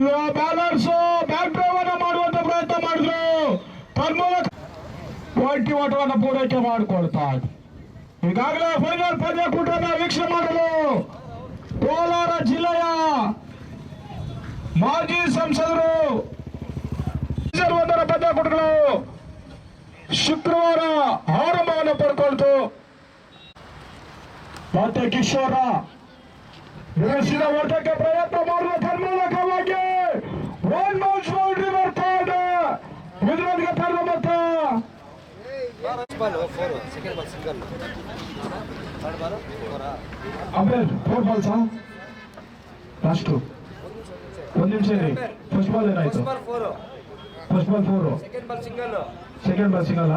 Balance back drive ಅನ್ನ ಮಾಡುವಂತ ಪ್ರಯತ್ನ ಮಾಡಿದ್ರು ತನ್ಮೂಲಕ ಟ್ವೆಂಟಿ ಓಟವನ್ನು ಪೂರೈಕೆ ಮಾಡಿಕೊಳ್ತಾ ಇದ್ರು ಈಗಾಗಲೇ ಫೈನಲ್ ಪಂದ್ಯಕೂಟನ ವೀಕ್ಷಣೆ ಮಾಡಲು ಕೋಲಾರ ಜಿಲ್ಲೆಯ ಮಾಜಿ ಸಂಸದರು ಸೀಸನ್ ಒಂದರ ಪಂದ್ಯಕೂಟಗಳು ಶುಕ್ರವಾರ ಆರಂಭವನ್ನು ಪಡ್ಕೊಳ್ತು ಮತ್ತೆ ಕಿಶೋರ ನಿಲ್ಲಿಸಿದ ಓಟಕ್ಕೆ ಪ್ರಯತ್ನ ಮಾಡುವ ತನ್ಮೂಲಕವಾಗಿ One bounce boundary for Pada. Vidwanka Parvamata. First ball, four. Second ball, single. Third ball, four. Abel, four balls, huh? Last two. ಒಂದು ನಿಮಿಷ ಇರಿ ಫಸ್ಟ್ ಬಾಲ್ ಏನಾಯ್ತು first ball four second ball single second ball single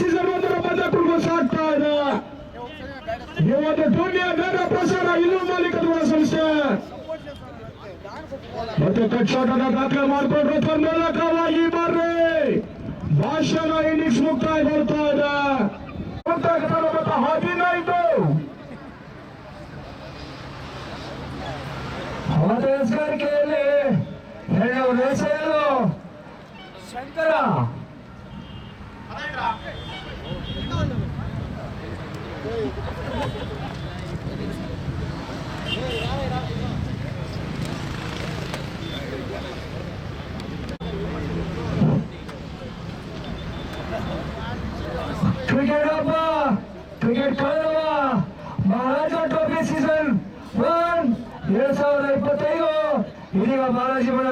season ಒಂದರ ಮಧ್ಯಪ್ರಭು ಸಾಕ್ತಾ ಇದೆ ಇವತ್ತು ಟೂರ್ನಿಯ ನೇರ ಪ್ರಸಾರ ಇಲ್ಲೂ ಮಾಲೀಕತ್ವ ಸಂಸ್ಥೆ ಮತ್ತೆ ಕಟ್ಸಾಟದ ದಾಖಲೆ ಮಾಡಿಕೊಂಡ್ರು ತನ್ಮೂಲಕವಾಗಿ ಬರ್ರಿ ಭಾಷಣ ಇನ್ನಿಂಗ್ಸ್ ಮುಕ್ತಾಯಗೊಳ್ತಾ ಇದೆ ಮುಕ್ತಾಯ ಮತ್ತು ಹದಿನೈದು ಹೊಡೆಸ್ಗಾರಿಕೆಯಲ್ಲಿ ಹೇಳೋ ರೇಸೆಯಲು ಶಂಕರ బాలశివుడు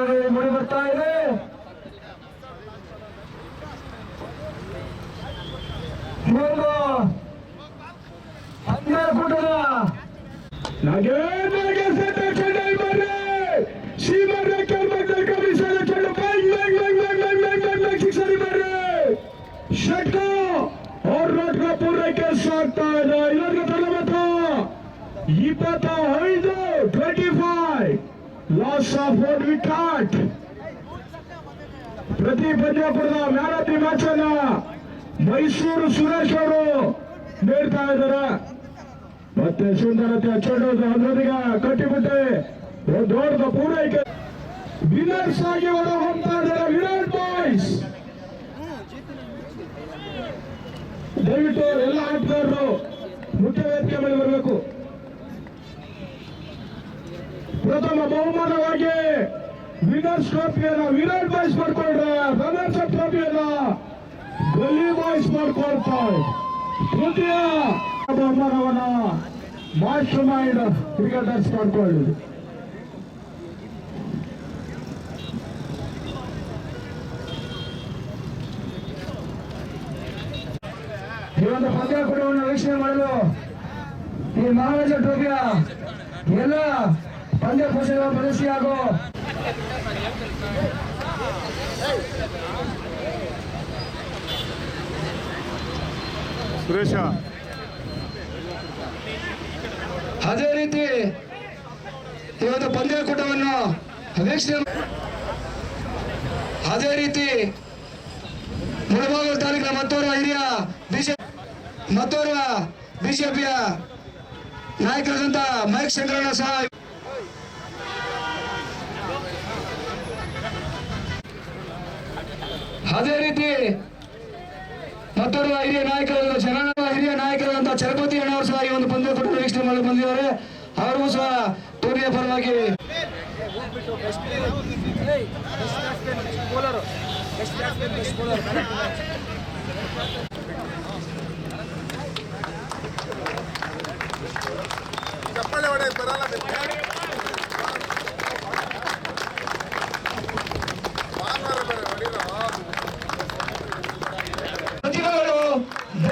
ಲಾಸ್ ಆಫ್ ಒನ್ ವಿಕೆಟ್ ಪ್ರತಿ ಪಂದ್ಯಾಪುರದ ಮ್ಯಾನ್ ಆಫ್ ದಿ ಮ್ಯಾಚ್ ಅನ್ನ ಮೈಸೂರು ಸುರೇಶ್ ಅವರು ನೀಡ್ತಾ ಇದ್ದಾರೆ. ಮತ್ತೆ ಸುಂದರತೆ ಚೆಂಡು ಅದರೊಂದಿಗೆ ಕಟ್ಟಿಬಿಟ್ಟೆ. ದೊಡ್ಡ ಪೂರೈಕೆ. ವಿನ್ನರ್ಸ್ ಆಗಿ ಹೊರ ಹೋಗ್ತಾ ಇದ್ದಾರೆ ವಿರಾಟ್ ಬಾಯ್ಸ್. ದಯವಿಟ್ಟು ಎಲ್ಲ ಆಟಗಾರರು ಮುಖ್ಯ ವೇದಿಕೆ ಮೇಲೆ ಬರಬೇಕು. ಪ್ರಥಮ ಬಹುಮಾನವಾಗಿ ವಿನರ್ಸ್ ಟ್ರೋಫಿಯನ್ನ ವಿರಾಟ್ ಬಾಯ್ಸ್ ಮಾಡ್ಕೊಂಡ್ರೆ ರನ್ನರ್ಸ್ ಅಪ್ ಟ್ರೋಫಿಯನ್ನ ಗಲ್ಲಿ ಬಾಯ್ಸ್ ಮಾಡ್ಕೊಳ್ತಾರೆ ಬಹುಮಾನವನ್ನ ಮಾಸ್ಟರ್ ಮೈಂಡ್ ಕ್ರಿಕೆಟರ್ಸ್ ಮಾಡ್ಕೊಳ್ಳಿ ಈ ಒಂದು ಪಂದ್ಯಾಕೂಟವನ್ನು ವೀಕ್ಷಣೆ ಮಾಡಲು ಈ ಮಹಾರಾಜ ಟ್ರೋಫಿಯ ಎಲ್ಲ ಪಂದ್ಯಪುಷರ ಪ್ರದರ್ಶಿಯಾಗೋ ಸುರೇಶ. ಅದೇ ರೀತಿ ಇವತ್ತು ಪಂದ್ಯಕೂಟವನ್ನು ವೀಕ್ಷಣೆ ಅದೇ ರೀತಿ ಮುಳಬಾಗೂರು ತಾಲೂಕಿನ ಮತ್ತೋರ್ವ ಹಿರಿಯ ಬಿಜೆಪಿ ಮತ್ತೋರ ಬಿಜೆಪಿಯ ನಾಯಕರಾದಂತಹ ಮಹೇಶ್ ಚಂದ್ರಣ್ಣ ಸಹ ಅದೇ ರೀತಿ ಮತ್ತೊಬ್ಬ ಹಿರಿಯ ನಾಯಕರಾದ ಚರಣ ಹಿರಿಯ ನಾಯಕರಾದಂತಹ ಚರಪತಿ ಅಣ್ಣವರು ಸಹ ಈ ಒಂದು ಪಂದ್ಯಕೂಟ ವೀಕ್ಷಣೆ ಮಾಡಲು ಬಂದಿದ್ದಾರೆ. ಅವರಿಗೂ ಸಹ ಟೂರ್ನಿಯ ಪರವಾಗಿ best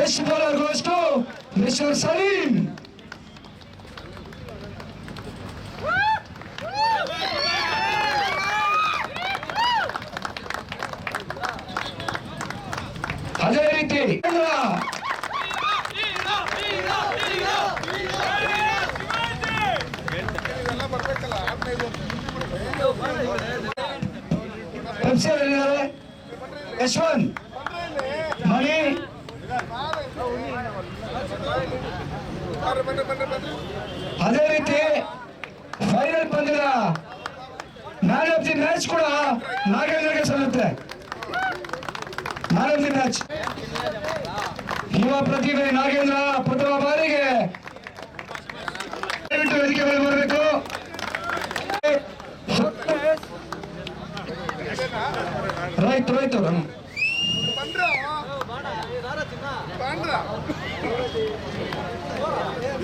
Mr. para koştu. Meşhur Salim. ಅದೇ ರೀತಿ ಫೈನಲ್ ಪಂದ್ಯದ ಮ್ಯಾಚ್ ಕೂಡ ನಾಗೇಂದ್ರಗೆ ಸಲ್ಲುತ್ತೆ. ಮ್ಯಾನ್ ಮ್ಯಾಚ್ ಯುವ ಪ್ರತಿಭೆ ನಾಗೇಂದ್ರ ಪ್ರಥಮ ಬಾರಿಗೆ ದಯವಿಟ್ಟು ವೇದಿಕೆ ಮೇಲೆ ಬರಬೇಕು. Right right.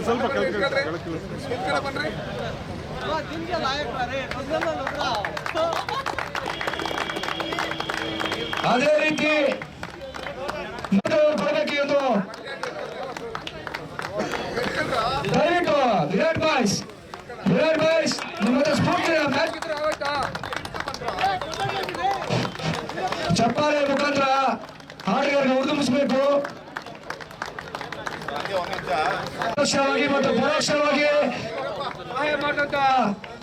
ಸ್ವಲ್ಪ ಬನ್ರಿ. ಅದೇ ರೀತಿ ದಯವಿಟ್ಟು ವಿರಾಟ್ ಬಾಯ್ಸ್ ವಿರಾಟ್ ಬಾಯ್ಸ್ ನಿಮ್ಮ ಹತ್ರ ಸ್ಫೂರ್ತಿ ಮ್ಯಾಚ್ ಚಪ್ಪಾಳೆ ಮುಖಾಂತರ ಆಟಗಾರರಿಗೆ ಹುರಿದುಂಬಿಸಬೇಕು ಪರೋಕ್ಷವಾಗಿ ಮತ್ತು ಪರೋಕ್ಷವಾಗಿ ಸಹಾಯ ಮಾಡಿದಂತ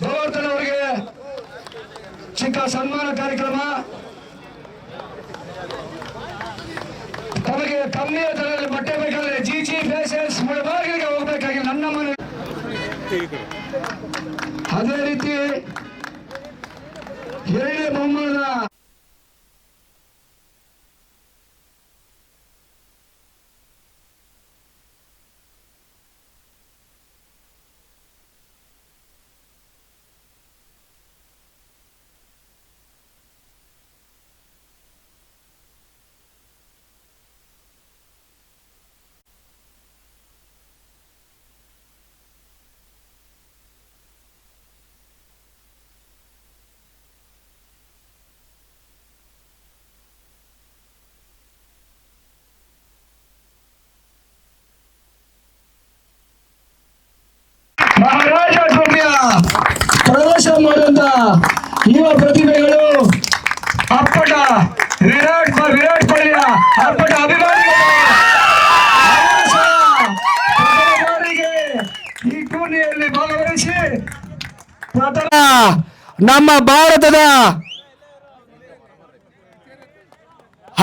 ಗೋವರ್ಧನ್ ಅವರಿಗೆ ಚಿಕ್ಕ ಸನ್ಮಾನ ಕಾರ್ಯಕ್ರಮ. ತಮಗೆ ಕಮ್ಮಿಯ ದರದಲ್ಲಿ ಬಟ್ಟೆ ಬೇಕಾದ್ರೆ ಜಿ ಜಿ ಫ್ಯಾಷನ್ಸ್ ಮುಳಬಾಗಿಲಿಗೆ ಹೋಗ್ಬೇಕಾಗಿ ನನ್ನ ಮನೆ. ಅದೇ ರೀತಿ ಎರಡನೇ ಬಹುಮಾನ ಮಹಾರಾಜ ಟ್ರೋಫಿಯ ಪ್ರವೇಶ ಮಾಡುವಂತ ಯುವ ಪ್ರತಿಭೆಗಳು, ಅಪ್ಪಟ ವಿರಾಟ್ ವಿರಾಟ್ ಕೊಹ್ಲಿಯ ಅಪ್ಪಟ ಅಭಿಮಾನಿಗಳು ಈ ಟೂರ್ನಿಯಲ್ಲಿ ಭಾಗವಹಿಸಿ ನಮ್ಮ ಭಾರತದ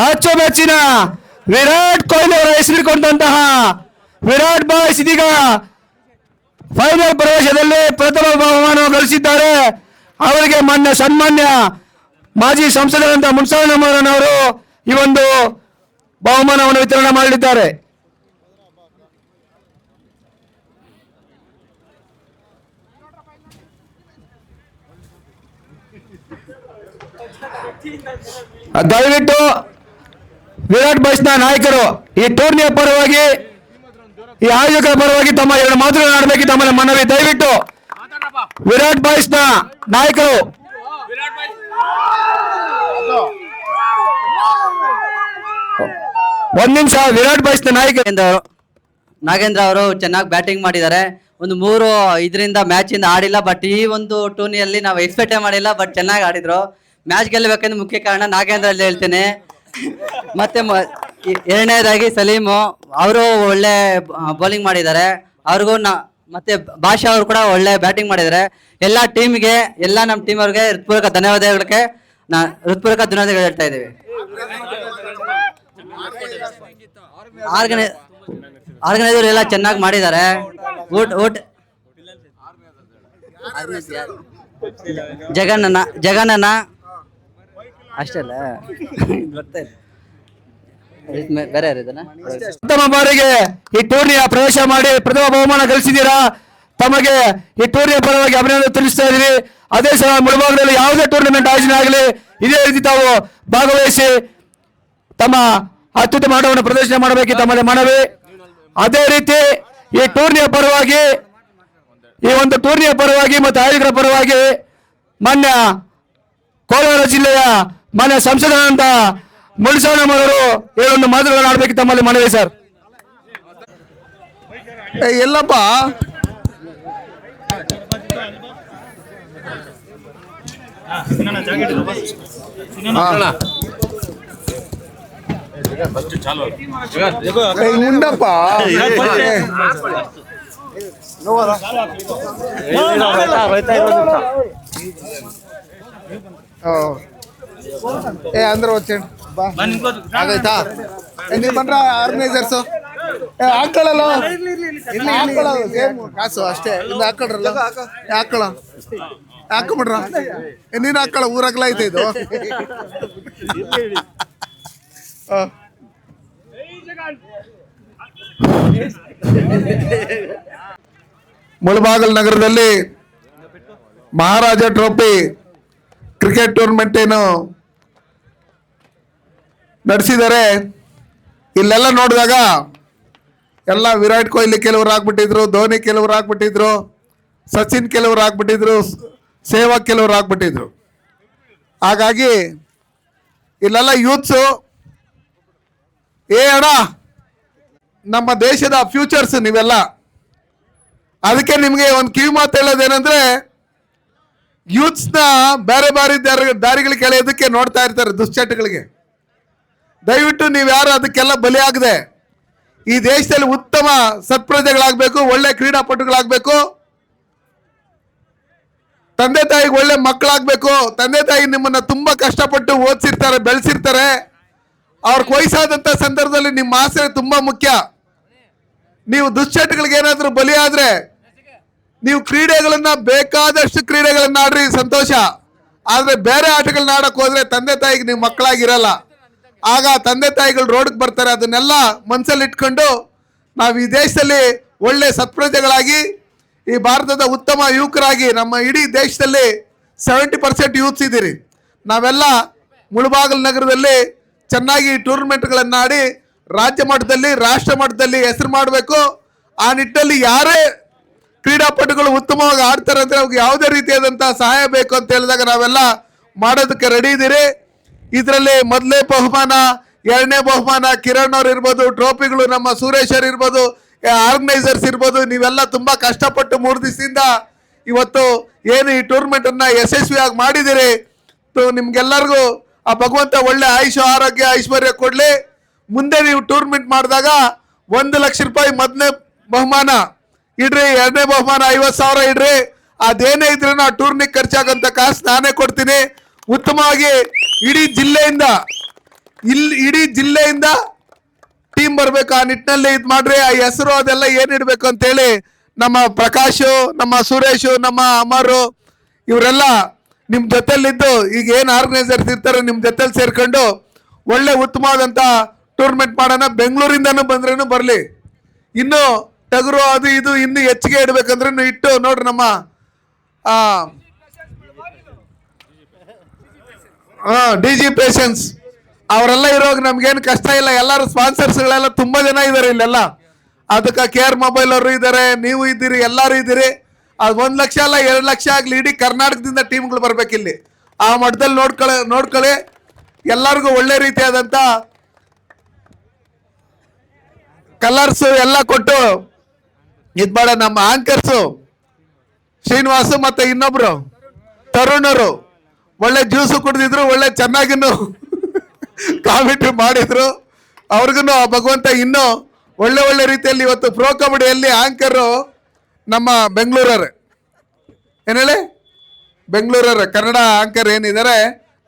ಅಚ್ಚುಮೆಚ್ಚಿನ ವಿರಾಟ್ ಕೊಹ್ಲಿ ಅವರ ಹೆಸರಿಕೊಂಡಂತಹ ವಿರಾಟ್ ಬಾಯ್ಸ್ ಇದೀಗ ಫೈನಲ್ ಪ್ರವೇಶದಲ್ಲಿ ಪ್ರಥಮ ಬಹುಮಾನ ಗಳಿಸಿದ್ದಾರೆ. ಅವರಿಗೆ ಮಾನ್ಯ ಸನ್ಮಾನ್ಯ ಮಾಜಿ ಸಂಸದರಂತ ಅವರು ಈ ಒಂದು ಬಹುಮಾನವನ್ನು ವಿತರಣೆ ಮಾಡಲಿದ್ದಾರೆ. ದಯವಿಟ್ಟು ವಿರಾಟ್ ಬೈಸ್ನ ನಾಯಕರು ಈ ಟೂರ್ನಿಯ ಪರವಾಗಿ ಈ ಆಯೋಜಕರ ಪರವಾಗಿ ತಮ್ಮ ಎರಡು ಮಾತುಗಳನ್ನು ಆಡಬೇಕು. ತಮ್ಮಲ್ಲಿ ಮನವಿ, ದಯವಿಟ್ಟು ವಿರಾಟ್ ಬಾಯ್ಸ್ನ ನಾಯಕರು. ಒಂದ್ ನಿಮಿಷ, ವಿರಾಟ್ ಬಾಯ್ಸ್ನ ನಾಯಕ ನಾಗೇಂದ್ರ ಅವರು ಚೆನ್ನಾಗಿ ಬ್ಯಾಟಿಂಗ್ ಮಾಡಿದ್ದಾರೆ. ಒಂದು ಮೂರು ಇದರಿಂದ ಮ್ಯಾಚ್ ಇಂದ ಆಡಿಲ್ಲ ಬಟ್ ಈ ಒಂದು ಟೂರ್ನಿಯಲ್ಲಿ ನಾವು ಎಕ್ಸ್ಪೆಕ್ಟೇ ಮಾಡಿಲ್ಲ ಬಟ್ ಚೆನ್ನಾಗಿ ಆಡಿದ್ರು. ಮ್ಯಾಚ್ ಗೆಲ್ಲಬೇಕಂದ್ರೆ ಮುಖ್ಯ ಕಾರಣ ನಾಗೇಂದ್ರ ಅಲ್ಲಿ ಹೇಳ್ತೇನೆ. ಮತ್ತೆ ಎರಡನೇದಾಗಿ ಸಲೀಮು, ಅವರು ಒಳ್ಳೆ ಬೌಲಿಂಗ್ ಮಾಡಿದ್ದಾರೆ. ಅವ್ರಿಗೂ ನಾ, ಮತ್ತೆ ಭಾಷಾ ಅವರು ಕೂಡ ಒಳ್ಳೆ ಬ್ಯಾಟಿಂಗ್ ಮಾಡಿದ್ದಾರೆ. ಎಲ್ಲ ಟೀಮ್ಗೆ, ಎಲ್ಲ ನಮ್ಮ ಟೀಮ್ ಅವ್ರಿಗೆ ಹೃತ್ಪೂರ್ವಕ ಧನ್ಯವಾದಗಳಿಗೆ ನಾ, ಹೃತ್ಪೂರ್ವಕ ಧನ್ಯವಾದಗಳು ಹೇಳ್ತಾ ಇದ್ದೀವಿ. ಆರ್ಗನೈ, ಆರ್ಗನೈಸರ್ ಎಲ್ಲ ಚೆನ್ನಾಗಿ ಮಾಡಿದ್ದಾರೆ. ಊಟ ಊಟ. ಜಗನ್ನನ ಜಗನ್ನನ ಅಷ್ಟೇ ಅಲ್ಲ. ಇಲ್ಲ. ಬೇರೆ ಇದನ್ನ ಪ್ರಥಮ ಬಾರಿಗೆ ಈ ಟೂರ್ನಿಯ ಪ್ರವೇಶ ಮಾಡಿ ಪ್ರಥಮ ಬಹುಮಾನ ಗಳಿಸಿದ್ದೀರಾ? ತಮಗೆ ಈ ಟೂರ್ನಿಯ ಪರವಾಗಿ ಅಭಿನಂದನೆ ತಿಳಿಸ್ತಾ ಇದೀವಿ ಅದೇ ಸಹ ಮುಳುಭಾಗದಲ್ಲಿ ಯಾವುದೇ ಟೂರ್ನಮೆಂಟ್ ಆಯೋಜನೆ ಆಗಲಿ ಇದೇ ರೀತಿ ತಾವು ಭಾಗವಹಿಸಿ ತಮ್ಮ ಅತ್ಯುತ್ತಮ ಆಟವನ್ನು ಪ್ರದರ್ಶನ ಮಾಡಬೇಕು ತಮ್ಮಲ್ಲಿ ಮನವಿ. ಅದೇ ರೀತಿ ಈ ಟೂರ್ನಿಯ ಪರವಾಗಿ ಈ ಒಂದು ಟೂರ್ನಿಯ ಪರವಾಗಿ ಮತ್ತು ಆಯೋಜಕರ ಪರವಾಗಿ ಮಾನ್ಯ ಕೋಲಾರ ಜಿಲ್ಲೆಯ ಮಾನ್ಯ ಮುಳುಸೋಣ ಮಾಡೋರು ಏನೊಂದು ಮಾತುಗಳನ್ನು ಆಡ್ಬೇಕು ತಮ್ಮಲ್ಲಿ ಮನವಿ ಸರ್ ಎಲ್ಲಪ್ಪ ಏ ಅಂದ್ರೆ వచ్చేయండి ಆಗೈತಾ ನೀವು ಬಂದ್ರ ಆರ್ಗನೈಸರ್ಸ್ ಹಾಕೊಳ್ಳಲ್ಲ ಹಾಕೊಳ್ಳೋದು ಸೇಮ್ ಕಾಸು? ಅಷ್ಟೇ. ಇಂದ ಹಾಕೊಳ್ರಲ್ಲ ಹಾಕೊಳ್ಳ ಹಾಕೊಂಬಿಡ್ರ ನೀನ್ ಹಾಕೊಳ್ಳ ಊರಾಗ್ಲ ಐತೆ ಇದು. ಮುಳಬಾಗಲ್ ನಗರದಲ್ಲಿ ಮಹಾರಾಜ ಟ್ರೋಫಿ ಕ್ರಿಕೆಟ್ ಟೂರ್ನಮೆಂಟ್ ಏನು ನಡೆಸಿದ್ದಾರೆ ಇಲ್ಲೆಲ್ಲ ನೋಡಿದಾಗ ಎಲ್ಲ ವಿರಾಟ್ ಕೊಹ್ಲಿ ಕೆಲವರು ಆಗ್ಬಿಟ್ಟಿದ್ರು, ಧೋನಿ ಕೆಲವರು ಆಗ್ಬಿಟ್ಟಿದ್ರು, ಸಚಿನ್ ಕೆಲವರು ಆಗ್ಬಿಟ್ಟಿದ್ರು, ಸೇವಾ ಕೆಲವರು ಆಗ್ಬಿಟ್ಟಿದ್ರು. ಹಾಗಾಗಿ ಇಲ್ಲೆಲ್ಲ ಯೂತ್ಸು, ಏ ಅಣ್ಣ, ನಮ್ಮ ದೇಶದ ಫ್ಯೂಚರ್ಸ್ ನೀವೆಲ್ಲ. ಅದಕ್ಕೆ ನಿಮಗೆ ಒಂದು ಕಿವಿ ಮಾತು ಹೇಳೋದೇನೆಂದರೆ, ಯೂತ್ಸ್ನ ಬೇರೆ ಬೇರೆ ದಾರಿ ದಾರಿಗಳಿಗೆ ಎಳೆಯೋದಕ್ಕೆ ನೋಡ್ತಾ ಇರ್ತಾರೆ ದುಶ್ಚಟಗಳಿಗೆ. ದಯವಿಟ್ಟು ನೀವು ಯಾರು ಅದಕ್ಕೆಲ್ಲ ಬಲಿಯಾಗದೆ ಈ ದೇಶದಲ್ಲಿ ಉತ್ತಮ ಸತ್ಪ್ರಜೆಗಳಾಗಬೇಕು, ಒಳ್ಳೆ ಕ್ರೀಡಾಪಟುಗಳಾಗಬೇಕು. ತಂದೆ ತಾಯಿಗೆ ಒಳ್ಳೆ ಮಕ್ಕಳಾಗಬೇಕು. ತಂದೆ ತಾಯಿ ನಿಮ್ಮನ್ನು ತುಂಬ ಕಷ್ಟಪಟ್ಟು ಓದಿಸಿರ್ತಾರೆ, ಬೆಳೆಸಿರ್ತಾರೆ. ಅವ್ರಿಗೆ ವಯಸ್ಸಾದಂಥ ಸಂದರ್ಭದಲ್ಲಿ ನಿಮ್ಮ ಆಸರೆ ತುಂಬ ಮುಖ್ಯ. ನೀವು ದುಶ್ಚಟಗಳಿಗೆ ಏನಾದರೂ ಬಲಿಯಾದರೆ ನೀವು ಕ್ರೀಡೆಗಳನ್ನು ಬೇಕಾದಷ್ಟು ಕ್ರೀಡೆಗಳನ್ನ ಆಡ್ರಿ ಸಂತೋಷ. ಆದರೆ ಬೇರೆ ಆಟಗಳನ್ನ ಆಡೋಕ್ಕೆ ಹೋದರೆ ತಂದೆ ತಾಯಿಗೆ ನೀವು ಮಕ್ಕಳಾಗಿರಲ್ಲ. ಆಗ ತಂದೆ ತಾಯಿಗಳು ರೋಡ್ಗೆ ಬರ್ತಾರೆ, ಅದನ್ನೆಲ್ಲ ಮನಸ್ಸಲ್ಲಿ ಇಟ್ಕೊಂಡು ನಾವು ಈ ದೇಶದಲ್ಲಿ ಒಳ್ಳೆ ಸತ್ಪ್ರಜೆಗಳಾಗಿ, ಈ ಭಾರತದ ಉತ್ತಮ ಯುವಕರಾಗಿ ನಮ್ಮ ಇಡೀ ದೇಶದಲ್ಲಿ ಸೆವೆಂಟಿ ಪರ್ಸೆಂಟ್ ಯೂತ್ಸ್ ಇದ್ದೀರಿ ನಾವೆಲ್ಲ ಮುಳುಬಾಗಲ್ ನಗರದಲ್ಲಿ ಚೆನ್ನಾಗಿ ಟೂರ್ನಮೆಂಟ್ಗಳನ್ನು ಆಡಿ ರಾಜ್ಯ ಮಟ್ಟದಲ್ಲಿ, ರಾಷ್ಟ್ರ ಮಟ್ಟದಲ್ಲಿ ಹೆಸರು ಮಾಡಬೇಕು. ಆ ನಿಟ್ಟಿನಲ್ಲಿ ಯಾರೇ ಕ್ರೀಡಾಪಟುಗಳು ಉತ್ತಮವಾಗಿ ಆಡ್ತಾರೆ ಅಂದರೆ ಅವ್ರಿಗೆ ಯಾವುದೇ ರೀತಿಯಾದಂಥ ಸಹಾಯ ಬೇಕು ಅಂತ ಹೇಳಿದಾಗ ನಾವೆಲ್ಲ ಮಾಡೋದಕ್ಕೆ ರೆಡಿ ಇದ್ದೀರಿ ಇದರಲ್ಲಿ ಮೊದಲೇ ಬಹುಮಾನ, ಎರಡನೇ ಬಹುಮಾನ ಕಿರಣ್ ಅವ್ರು ಇರ್ಬೋದು, ಟ್ರೋಫಿಗಳು ನಮ್ಮ ಸುರೇಶ್ ಅವ್ರು ಇರ್ಬೋದು ಆರ್ಗನೈಸರ್ಸ್ ಇರ್ಬೋದು, ನೀವೆಲ್ಲ ತುಂಬಾ ಕಷ್ಟಪಟ್ಟು ಮೂರು ದಿವಸದಿಂದ ಇವತ್ತು ಏನು ಈ ಟೂರ್ನಮೆಂಟ್ ಅನ್ನ ಯಶಸ್ವಿಯಾಗಿ ಮಾಡಿದಿರಿ ನಿಮ್ಗೆಲ್ಲರಿಗೂ ಆ ಭಗವಂತ ಒಳ್ಳೆ ಆಯುಷ, ಆರೋಗ್ಯ, ಐಶ್ವರ್ಯ ಕೊಡ್ಲಿ. ಮುಂದೆ ನೀವು ಟೂರ್ನಮೆಂಟ್ ಮಾಡಿದಾಗ ಒಂದು ಲಕ್ಷ ರೂಪಾಯಿ ಮೊದಲನೇ ಬಹುಮಾನ ಇಡ್ರಿ, ಎರಡನೇ ಬಹುಮಾನ ಐವತ್ತು ಸಾವಿರ ಇಡ್ರಿ. ಅದೇನೇ ಇದ್ರೂ ಆ ಟೂರ್ನಿಗೆ ಖರ್ಚಾಗಂತ ಕಾಸು ನಾನೇ ಕೊಡ್ತೀನಿ. ಉತ್ತಮವಾಗಿ ಇಡೀ ಜಿಲ್ಲೆಯಿಂದ ಇಲ್ಲಿ ಇಡೀ ಜಿಲ್ಲೆಯಿಂದ ಟೀಮ್ ಬರ್ಬೇಕು ಆ ನಿಟ್ಟಿನಲ್ಲಿ ಇದು ಮಾಡ್ರಿ, ಆ ಹೆಸರು ಅದೆಲ್ಲ ಏನ್ ಇಡ್ಬೇಕು ಅಂತೇಳಿ ನಮ್ಮ ಪ್ರಕಾಶು, ನಮ್ಮ ಸುರೇಶು, ನಮ್ಮ ಅಮರು ಇವರೆಲ್ಲ ನಿಮ್ ಜೊತೆಲಿದ್ದು ಈಗ ಏನ್ ಆರ್ಗನೈಸರ್ಸ್ ಇರ್ತಾರೆ ನಿಮ್ ಜೊತೆಲಿ ಸೇರ್ಕೊಂಡು ಒಳ್ಳೆ ಉತ್ತಮವಾದಂತ ಟೂರ್ನಮೆಂಟ್ ಮಾಡೋಣ, ಬೆಂಗಳೂರಿಂದನೂ ಬಂದ್ರೇನು ಬರ್ಲಿ. ಇನ್ನು ಟಗರು ಅದು ಇದು ಇನ್ನು ಹೆಚ್ಚಿಗೆ ಇಡ್ಬೇಕಂದ್ರೆ ಇಟ್ಟು ನೋಡ್ರಿ ನಮ್ಮ ಆ ಡಿ ಜಿ ಪೇಷನ್ಸ್ ಅವರೆಲ್ಲ ಇರೋವಾಗ ನಮ್ಗೇನು ಕಷ್ಟ ಇಲ್ಲ. ಎಲ್ಲರೂ ಸ್ಪಾನ್ಸರ್ಸ್ಗಳೆಲ್ಲ ತುಂಬಾ ಜನ ಇದ್ದಾರೆ ಇಲ್ಲೆಲ್ಲ. ಅದಕ್ಕೆ ಕೇರ್ ಮೊಬೈಲ್ ಅವರು ಇದ್ದಾರೆ ನೀವು ಇದ್ದೀರಿ, ಎಲ್ಲರೂ ಇದ್ದೀರಿ. ಅದು ಒಂದು ಲಕ್ಷ ಅಲ್ಲ, ಎರಡು ಲಕ್ಷ ಆಗಲಿ ಇಡೀ ಕರ್ನಾಟಕದಿಂದ ಟೀಮ್ಗಳು ಬರಬೇಕಿಲ್ಲಿ ಆ ಮಠದಲ್ಲಿ ನೋಡ್ಕೊಳ್ಳಿ ನೋಡ್ಕೊಳ್ಳಿ ಎಲ್ಲರಿಗೂ ಒಳ್ಳೆ ರೀತಿಯಾದಂತ ಕಲರ್ಸ್ ಎಲ್ಲ ಕೊಟ್ಟು ಇದ್ ಮಾಡ ನಮ್ಮ ಆಂಕರ್ಸು ಶ್ರೀನಿವಾಸು ಮತ್ತೆ ಇನ್ನೊಬ್ರು, ತರುಣರು. ಒಳ್ಳೆ ಜ್ಯೂಸು ಕುಡಿದಿದ್ರು, ಒಳ್ಳೆ ಚೆನ್ನಾಗಿನ್ನು ಕಾಮಿಟ್ರಿ ಮಾಡಿದ್ರು. ಅವ್ರಿಗೂ ಆ ಭಗವಂತ ಇನ್ನೂ ಒಳ್ಳೆ ಒಳ್ಳೆ ರೀತಿಯಲ್ಲಿ ಇವತ್ತು ಪ್ರೋ ಕಬಡ್ಡಿಯಲ್ಲಿ ಆಂಕರು ನಮ್ಮ ಬೆಂಗಳೂರವ್ರೆ. ಏನೇಳಿ ಹೇಳಿ? ಬೆಂಗಳೂರವ್ರೆ, ಕನ್ನಡ ಆಂಕರ್ ಏನಿದ್ದಾರೆ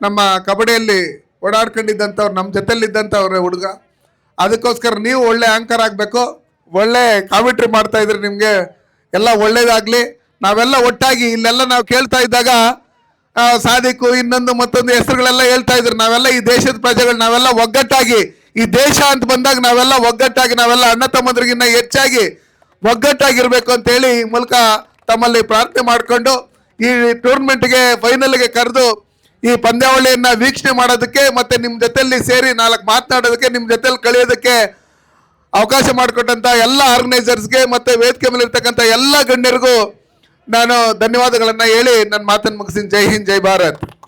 ನಮ್ಮ ಕಬಡ್ಡಿಯಲ್ಲಿ ಓಡಾಡ್ಕೊಂಡಿದ್ದಂಥವ್ರು, ನಮ್ಮ ಜೊತೆಲಿದ್ದಂಥವ್ರೆ ಹುಡುಗ. ಅದಕ್ಕೋಸ್ಕರ ನೀವು ಒಳ್ಳೆ ಆಂಕರ್ ಆಗಬೇಕು. ಒಳ್ಳೆ ಕಾಮೆಂಟ್ರಿ ಮಾಡ್ತಾ ಇದ್ರಿ ನಿಮಗೆ ಎಲ್ಲ ಒಳ್ಳೇದಾಗಲಿ. ನಾವೆಲ್ಲ ಒಟ್ಟಾಗಿ ಇಲ್ಲೆಲ್ಲ ನಾವು ಕೇಳ್ತಾ ಇದ್ದಾಗ ಆ, ಸಾದಿಕು ಇನ್ನೊಂದು ಮತ್ತೊಂದು ಹೆಸರುಗಳೆಲ್ಲ ಹೇಳ್ತಾ ಇದ್ರು. ನಾವೆಲ್ಲ ಈ ದೇಶದ ಪ್ರಜೆಗಳು ನಾವೆಲ್ಲ ಒಗ್ಗಟ್ಟಾಗಿ ಈ ದೇಶ ಅಂತ ಬಂದಾಗ ನಾವೆಲ್ಲ ಒಗ್ಗಟ್ಟಾಗಿ ನಾವೆಲ್ಲ ಅಣ್ಣ ತಮ್ಮದ್ರಿಗಿನ್ನ ಹೆಚ್ಚಾಗಿ ಒಗ್ಗಟ್ಟಾಗಿರ್ಬೇಕು ಅಂತ ಹೇಳಿ ಮೂಲಕ ತಮ್ಮಲ್ಲಿ ಪ್ರಾರ್ಥನೆ ಮಾಡಿಕೊಂಡು ಈ ಟೂರ್ನಮೆಂಟ್ಗೆ ಫೈನಲ್ಗೆ ಕರೆದು ಈ ಪಂದ್ಯಾವಳಿಯನ್ನ ವೀಕ್ಷಣೆ ಮಾಡೋದಕ್ಕೆ ಮತ್ತೆ ನಿಮ್ಮ ಜೊತೆಯಲ್ಲಿ ಸೇರಿ ನಾಲ್ಕು ಮಾತನಾಡೋದಕ್ಕೆ ನಿಮ್ಮ ಜೊತೆಲಿ ಕಳೆಯೋದಕ್ಕೆ ಅವಕಾಶ ಮಾಡಿಕೊಟ್ಟಂತ ಎಲ್ಲ ಆರ್ಗನೈಸರ್ಸ್ಗೆ ಮತ್ತೆ ವೇದಿಕೆ ಮೇಲೆ ಇರ್ತಕ್ಕಂಥ ಎಲ್ಲ ಗಣ್ಯರಿಗೂ ನಾನು ಧನ್ಯವಾದಗಳನ್ನ ಹೇಳಿ ನನ್ನ ಮಾತನ್ನು ಮುಗಿಸಿನ. ಜೈ ಹಿಂದ್ ಜೈ ಭಾರತ್.